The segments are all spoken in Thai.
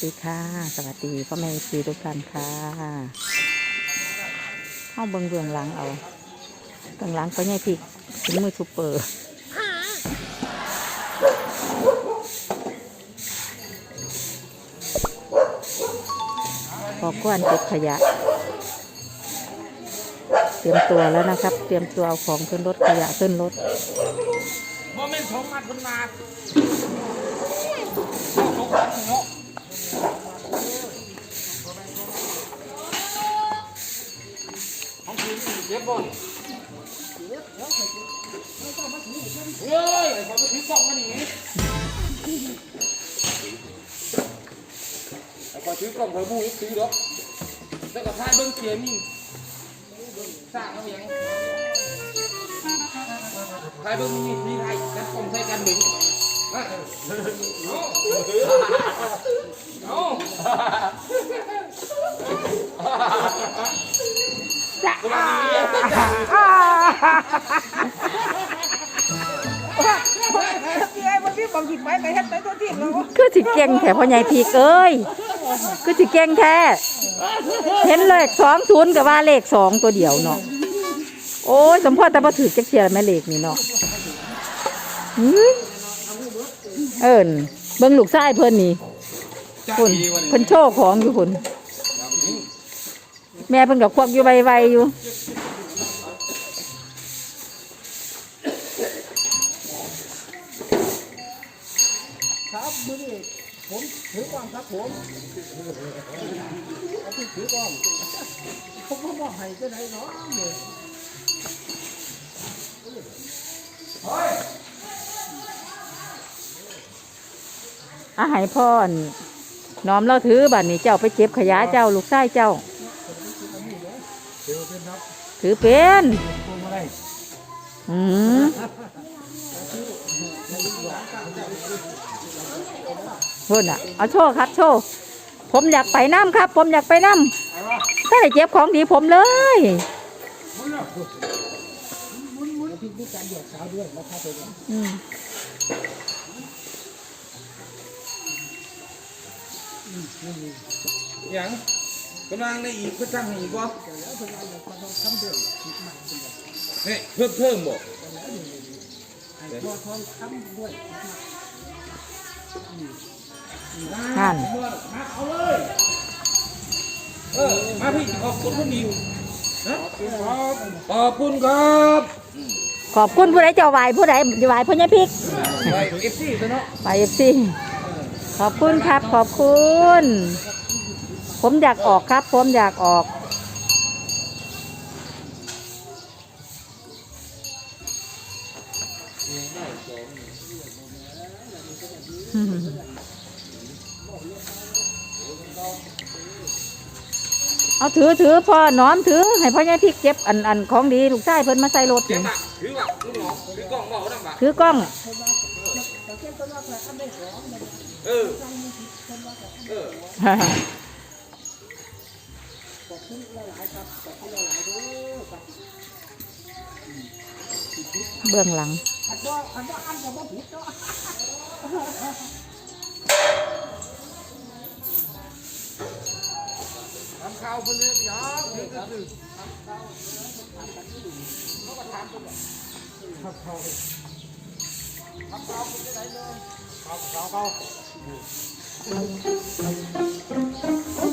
สวัสดีค่ะ สวัสดีพ่อแม่ซีทุกท่านค่ะเข้าเบิงเบื้องหลังเอาเบื้องหลังก็ใหญ่พริกถึงมือทูเปอร์พอกวนเก็บขยะ เตรียมตัวแล้วนะครับ เตรียมตัวเอาของขึ้นรถขยะขึ้นรถโมเมนต์สองมัดคนมา เย็บบ่นเฮ้ยไอ้คนมาถือกล่องมาหนีไอ้คนถือกล่องเธอมูยซื้อดอกแล้วก็ทาเบิ้งเกียร์นี่สร้างเอาอย่างใครเบิ่งมีมีใครกันกลมใส่กันดึงเอาเอาสวัสดี คือสิเก่งแท้พ่อใหญ่พีกเอ้ยคือสิเก่งแท้ เห็นเลขสองศูนย์กับว่าเลขสองตัวเดียวเนาะ โอ้ยสมพอแต่พอถือจักเทียแม่เลขนี่เนาะเอิญเบิ่งลูกชายเพิ่อนนี่คุณเพิ่นโชว์ของอยู่คุณ แม่เพิ่นกับควักอยู่ไวๆอยู่ครับมือนี่ผมถือกล้องครับผมเอาที่ถือกล้องผมก็มองให้จะไหนเนาะเนี่ยอาหายพ่อนน้อมเราถือบัดนี้เจ้าไปเก็บขยะเจ้าลูกชายเจ้า เดี๋ยวเป็นครับถือเป็นพวงมาลัยอืมเพิ่นอะเอาโชว์ครับโชว์ผมอยากไปน้ำครับ ผมอยากไปน้ำถ้าได้เจ็บของดีผมเลยพี่มีการหยอดสาวด้วยนะครับผมอืมอย่าง กำลังได้อีกก็จ้างให้อีกบ่เนี่ยเพิ่มเพิ่มบ่พอทองคำด้วยนั่นมาเอาเลยเออมาพี่ขอบคุณคุณอีกนะขอบคุณครับขอบคุณผู้ใดเจ้าไหวผู้ใดไหวพ่อใหญ่พริกไปเอฟซีซะเนาะไปเอฟซีขอบคุณครับ ขอบคุณ ผมอยากออกครับ ผมอยากออก เอาถือถือพ่อน้อมถือ ให้พ่อใหญ่พริกเก็บอันอันของดีลูกชายเพิ่นมาใส่รถเดี๋ยวนี่ตะถือว่าลูกน้องถือกล้องเบาดังบ่ถือกล้อง เออ เออ เบื้องหลังทำข้าวเพิ่นเนี่ยยามเดี๋ยวก็คือนี่อย่า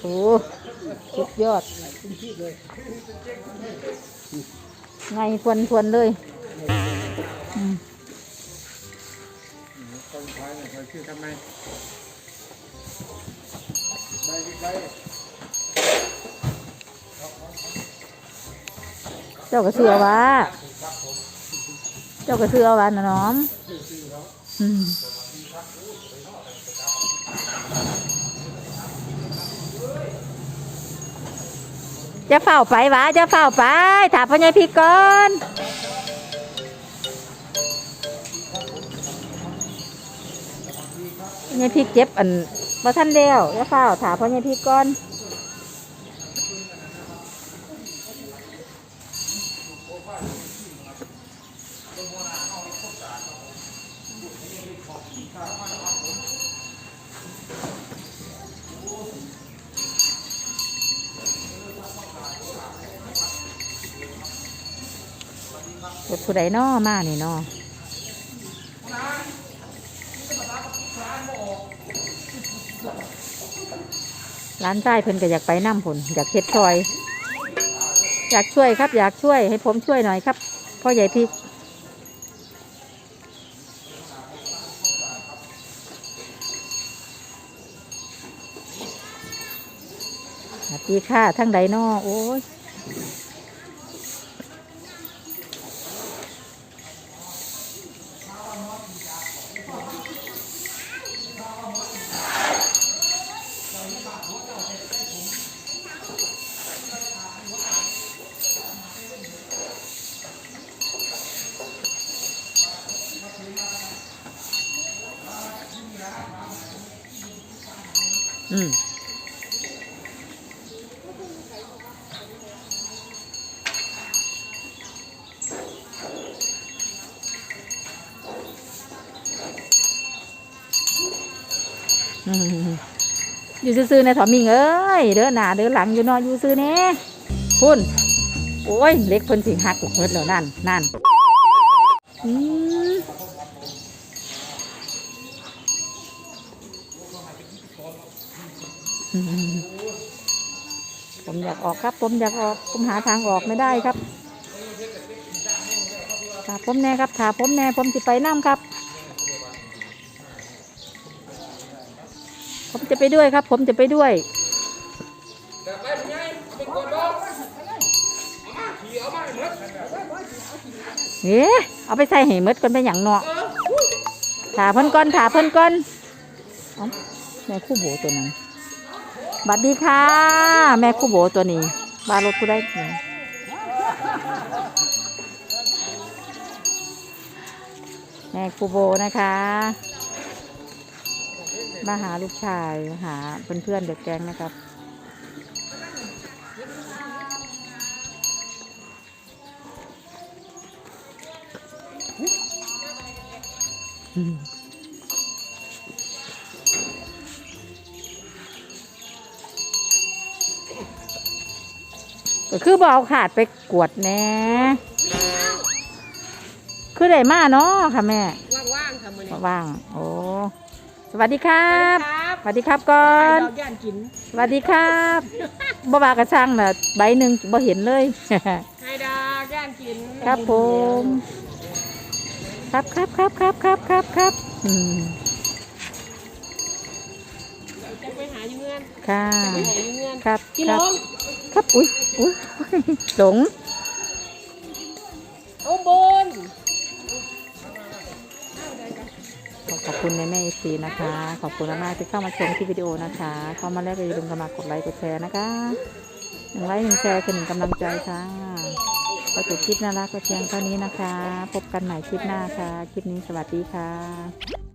โอ้สุดยอด ไงทวนทวนเลยอืมคนท้ายเนี่ยเขาชื่อทำไมใบใบเจ้าก็เสือว่า เจ้าก็เสือว่านะน้อมอืม จะเฝ้าไปวะจะเฝ้าไปถามพ่อใหญ่พี่ก่อนพ่อใหญ่พี่เจ็บอันบ่ทันเดียวจะเฝ้าถามพ่อใหญ่พี่ก่อน รถผู้ใดน้อมานี่น้อร้านใต้เพิ่นก็อยากไปน้ำผลอยากเฮ็ดซอย อยากช่วยครับ อยากช่วยให้ผมช่วยหน่อยครับพ่อใหญ่พี่สวัสดีค่ะทั้งใดน้อโอ้ย อืมอยู่ซื่อๆในถอมิงเอ้ย เด้อหน้าเด้อหลังอยู่นอนอยู่ซื่อแน่พุ่น โอ้ย เล็กเพิ่นสิหักเมิดแล้วนั่นนั่นอืมอืม ผมอยากออกครับ ผมอยากออก ผมหาทางออกไม่ได้ครับถาผมแน่ครับถาผมแน่ผมจะไปน้ำครับ ผมจะไปด้วยครับ ผมจะไปด้วยแต่ไปเป็นไงเอาไปกดบ่เอามาขี่เอามาให้หมดเอ๊ะเอาไปใส่ห้หมดก่อนไปอย่างเนาะถาเพิ่นก่อนถาเพิ่นก่อนเอ้าแม่คู่โบตัวนั้น บัดดีค่ะ แม่คู่โบตัวนี้บารถผู้ได้แม่คู่โบนะคะ มาหาลูกชายหาเพื่อนๆเด็กแก๊งนะครับ ก็คือบ่เอาขาดไปกวดแหน่คือได้มาเนาะค่ะแม่ ว่างๆค่ะมื้อนี้ว่างๆโอ้สวัสดีครับครับสวัสดีครับก่อไปนดอกย่านกินสวัสดีครับบ่บากระช่างน่ะใบหนึ่งบ่เห็นเลยให้ดอกย่านกินครับผม ครับครับครับครับครับครับครับอืม อยู่เงื่อนค่ะไปหาอยู่เงื่อนครับกินคลรับงครับอุ้ยอุ้ยหลงโอ้บนขอบคุณในแม่เอซีนะคะ ขอบคุณมากๆที่เข้ามาชมที่วิดีโอนะคะ เข้ามาแล้วก็อย่าลืมกันมากดไลค์กดแชร์นะคะหนึ่งไลค์หนึ่งแชร์คือหนึ่งกำลังใจค่ะก็จบคลิปน่ารักก็เพียงเท่านี้นะคะ พบกันใหม่คลิปหน้าค่ะ คลิปนี้สวัสดีค่ะ